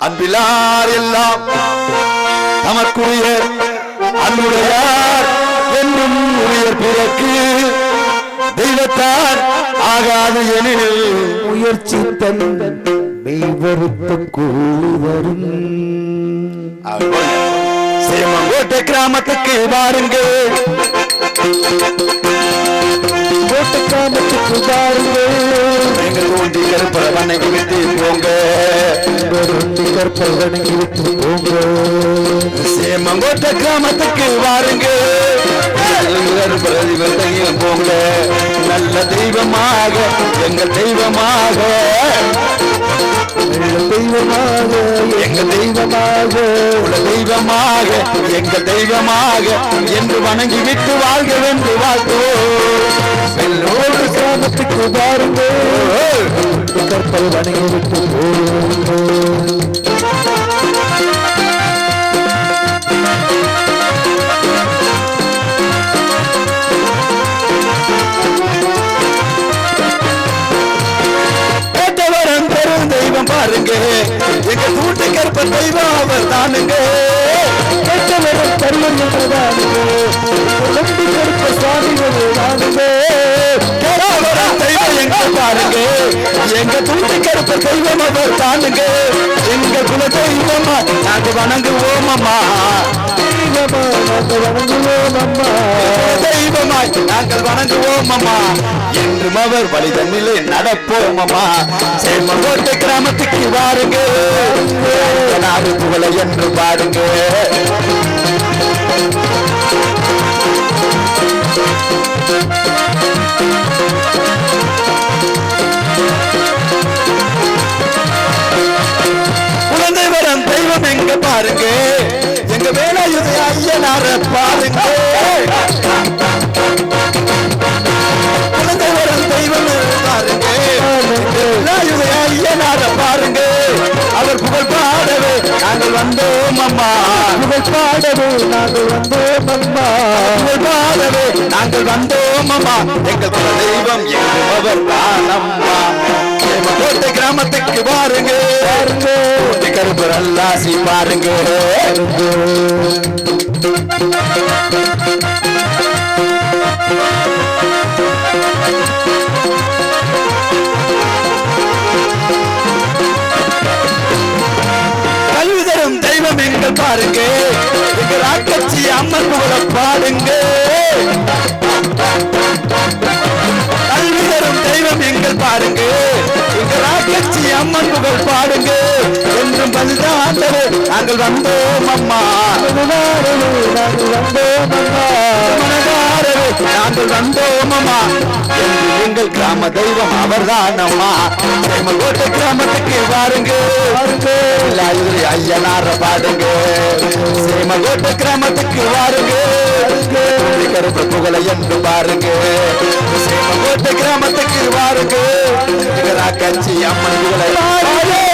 அன்பிலார் எல்லாம் தமக்குரிய அன்புடையார் என்னும் உயர் பிறக்கு தெய்வத்தார் ஆகாது எனில் முயற்சி தன் கூலி வரும். சேமங்கோட்டை கிராமத்துக்கு வாருங்க கற்பல் வணங்கி விட்டு போங்க சேமங்கோட்டை கிராமத்துக்கு வாருங்க போங்க நல்ல தெய்வமாக எங்கள் தெய்வமாக தெய்வமாக எங்கள் தெய்வமாக உள்ள தெய்வமாக எங்கள் தெய்வமாக என்று வணங்கி விட்டு வாழ்க வென்று வாழ்த்துவோம் வெள்ளோடு கிராமத்துக்கு பாருங்கள் கற்பல் வணங்கி விட்டு எங்க கூட்டு கற்ப தெய்வம் அவர் தானுங்க கெட்டவரம் கருவன் என்றுதானுங்க கொண்டு கருப்ப சுவாமிகள் தானுங்க தெய்வம் எங்க பாருங்க. எங்க கூட்டு கற்ப தெய்வம் அவர் தானுங்க எங்க குல தெய்வமா நாங்க வணங்குவோம் அம்மா. தெய்வமா நாங்கள் வணங்குவோம் அம்மா. தெய்வமாய் நாங்கள் வணங்குவோம் அம்மா. என்றும் அவர் வழி தண்ணிலே நடப்போம் அம்மா. சேமங்கோட்டை கிராமத்துக்கு வாருங்க. நாடு புகழ என்று பாருங்க. குழந்தை வரம் தெய்வம் எங்க பாருங்க. வேலாயுத ஐயனார பாருங்க குழந்தை வரம் தெய்வம் பாருங்க வேலாயுத ஐயனார பாருங்க அவர் புகழ் பாடவே நாங்கள் வந்தோம் அம்மா புகழ் பாடவே நாங்கள் வந்தோம் அம்மா புகழ் பாடவே நாங்கள் வந்தோம் அம்மா எங்கள் குல தெய்வம் அவர் கோட்டை கிராமத்துக்கு பாருங்க கருப்பு அல்லாசி பாருங்க. பாருங்க. எங்க ராக்கச்சி அம்மன் புகழ பாடுங்க. கல்வி தரும் தெய்வம் எங்கள் பாருங்க. எங்க ராக்கச்சி அம்மன் புகழ் பாடுங்க. என்றும் பலிதாண்டவே நாங்கள் வந்தோம் அம்மா. மனதாரவே நாங்கள் வந்தோம் மனதாரவே நாங்கள் வந்தோம் என்று எங்கள் கிராம தெய்வம் அவர்தான் அம்மா கோட்டை கிராமத்துக்கு வாருங்க ஐயனார பாடுங்க சேமகோட்டை கிராமத்துக்கு வாருங்க கருப்பு புகழை என்று பாருங்க சேமகோட்டை கிராமத்துக்கு வாருங்க கட்சி அம்மன் புகழை பாருங்க